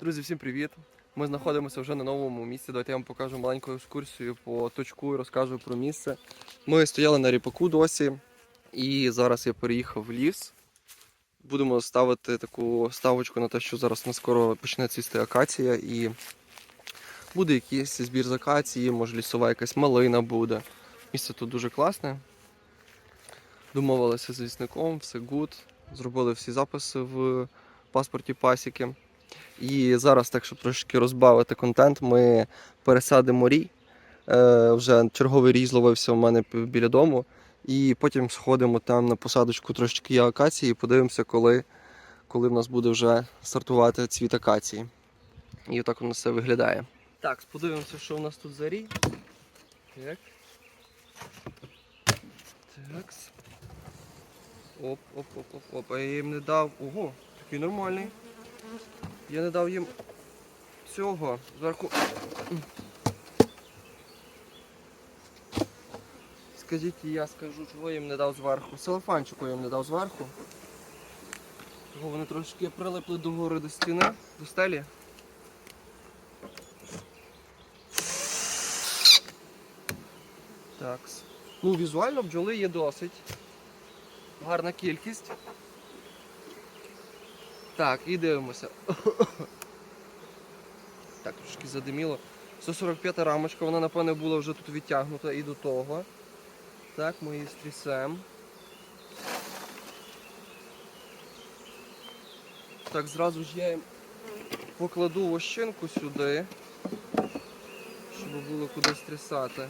Друзі, всім привіт! Ми знаходимося вже на новому місці. Давайте я вам покажу маленьку екскурсію по точку і розкажу про місце. Ми стояли на ріпаку досі, і зараз я переїхав в ліс. Будемо ставити таку ставочку на те, що зараз нас скоро почне цвісти акація і буде якийсь збір з акації, може лісова якась малина буде. Місце тут дуже класне. Домовилися з лісником, все гуд. Зробили всі записи в паспорті пасіки. І зараз, так щоб трошки розбавити контент, ми пересадимо рій. Е, вже черговий рій зловився у мене біля дому. І потім сходимо там на посадочку трошечки акації і подивимося, коли, коли в нас буде вже стартувати цвіт акації. І отак у нас все виглядає. Так, подивимося, що у нас тут за рій. Так. Так. Оп, оп, оп, оп, оп. А я їм не дав. Ого, такий нормальний. Я не дав їм цього зверху. Скажіть, я скажу, чого їм не дав зверху. Селефанчику я їм не дав зверху. Того вони трошки прилипли до гори до стіни, до стелі. Так. Ну, візуально бджоли є досить. Гарна кількість. Так, і дивимося. Так, трошки задиміло. 145 рамочка, вона, напевне, була вже тут відтягнута і до того. Так, ми її стрісемо. Так, зразу ж я покладу вощинку сюди, щоб було куди стрісати.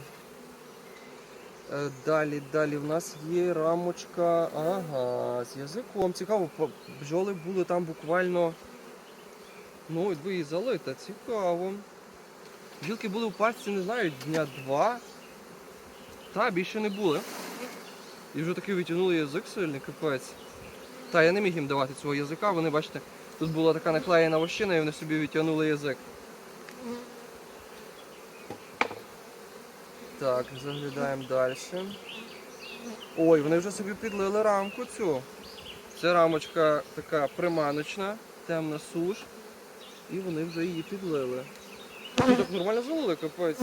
Е, Далі, далі в нас є рамочка. Ага, з язиком. Цікаво, бджоли були там буквально. Ну, якби і залита, цікаво. Бджілки були в пастці, не знаю, дня два. Та, більше не були. І вже таки витягнули язик сильний, капець. Та, я не міг їм давати цього язика, вони, бачите, тут була така наклеєна вощина і вони собі відтягнули язик. Так, заглядаємо далі. Ой, вони вже собі підлили рамку цю. Це рамочка така приманочна, темна суш. І вони вже її підлили. Ну так нормально залили, капець.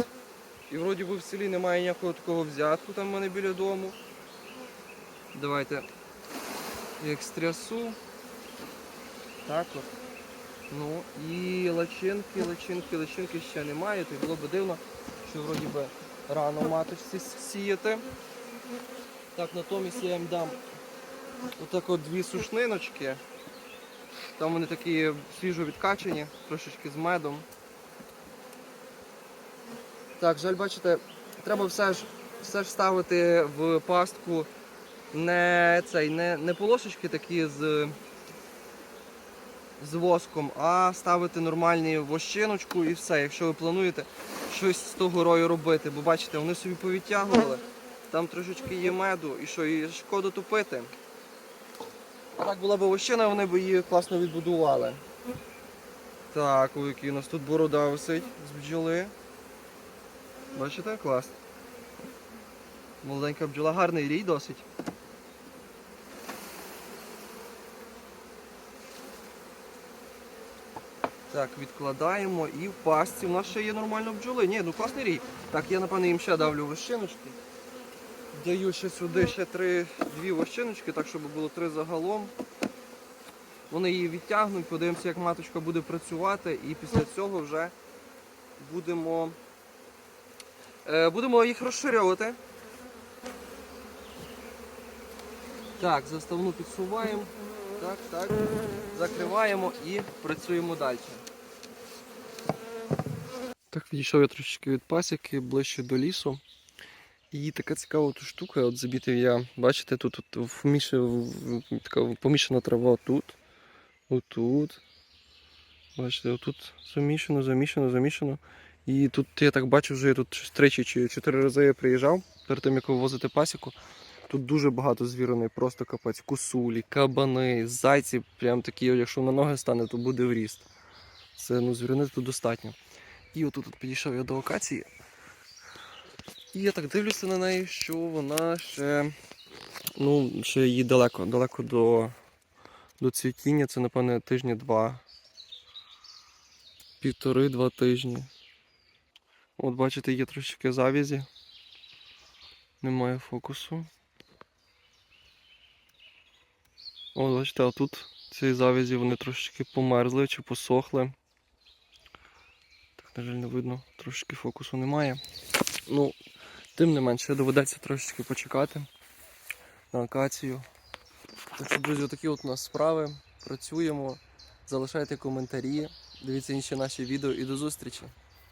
І вроді би в селі немає ніякого такого взятку там в мене біля дому. Давайте я стрясу. Так от. Ну і личинки, личинки, личинки ще немає, то було б дивно, що вроді би рано маточці сіяти. Так, натомість я їм дам отак от дві сушниночки. Там вони такі свіжо відкачені, трошечки з медом. Так, жаль, бачите, треба все ж, все ж ставити в пастку не цей, не, не полосочки такі з, з воском, а ставити нормальні вощиночку і все, якщо ви плануєте щось з того рою робити. Бо бачите, вони собі повідтягували, там трошечки є меду і що, і шкода тупити. Так була б вощина, вони б її класно відбудували. Так, ой, який у нас тут борода висить з бджоли. Бачите, клас. Молоденька бджола, гарний рій досить. Так, відкладаємо і в пастці. У нас ще є нормально бджоли. Ні, ну класний рій. Так, я напевно їм ще давлю вощиночки. Даю ще сюди ще три, дві вощиночки, так щоб було три загалом. Вони її відтягнуть, подивимося, як маточка буде працювати, і після цього вже будемо, е, будемо їх розширювати. Так, заставну підсуваємо. Так, так. Закриваємо і працюємо далі. Так, відійшов я трошечки від пасіки, ближче до лісу. І така цікава тут штука, от забітив я, бачите, тут, тут вміш- така помішана трава тут, отут. Бачите, отут замішано, замішано, замішано. І тут я так бачу, вже я тут тричі чи чотири рази я приїжджав перед тим, як вивозити пасіку. Тут дуже багато звіреної, просто капець. Кусулі, кабани, зайці, прям такі, якщо на ноги стане, то буде в ріст. Це ну, звірини тут достатньо. І отут от підійшов я до акації. І я так дивлюся на неї, що вона ще. Ну, ще їй далеко, далеко до, до цвітіння. Це, напевне, тижні два. півтори-два тижні. От бачите, є трошечки завязі. Немає фокусу. О, бачите, а тут ці завязі вони трошечки померзли чи посохли. Так, на жаль, не видно, трошечки фокусу немає. Ну, тим не менше, доведеться трошечки почекати на акацію. Так що, друзі, такі от у нас справи. Працюємо. Залишайте коментарі, дивіться інші наші відео і до зустрічі!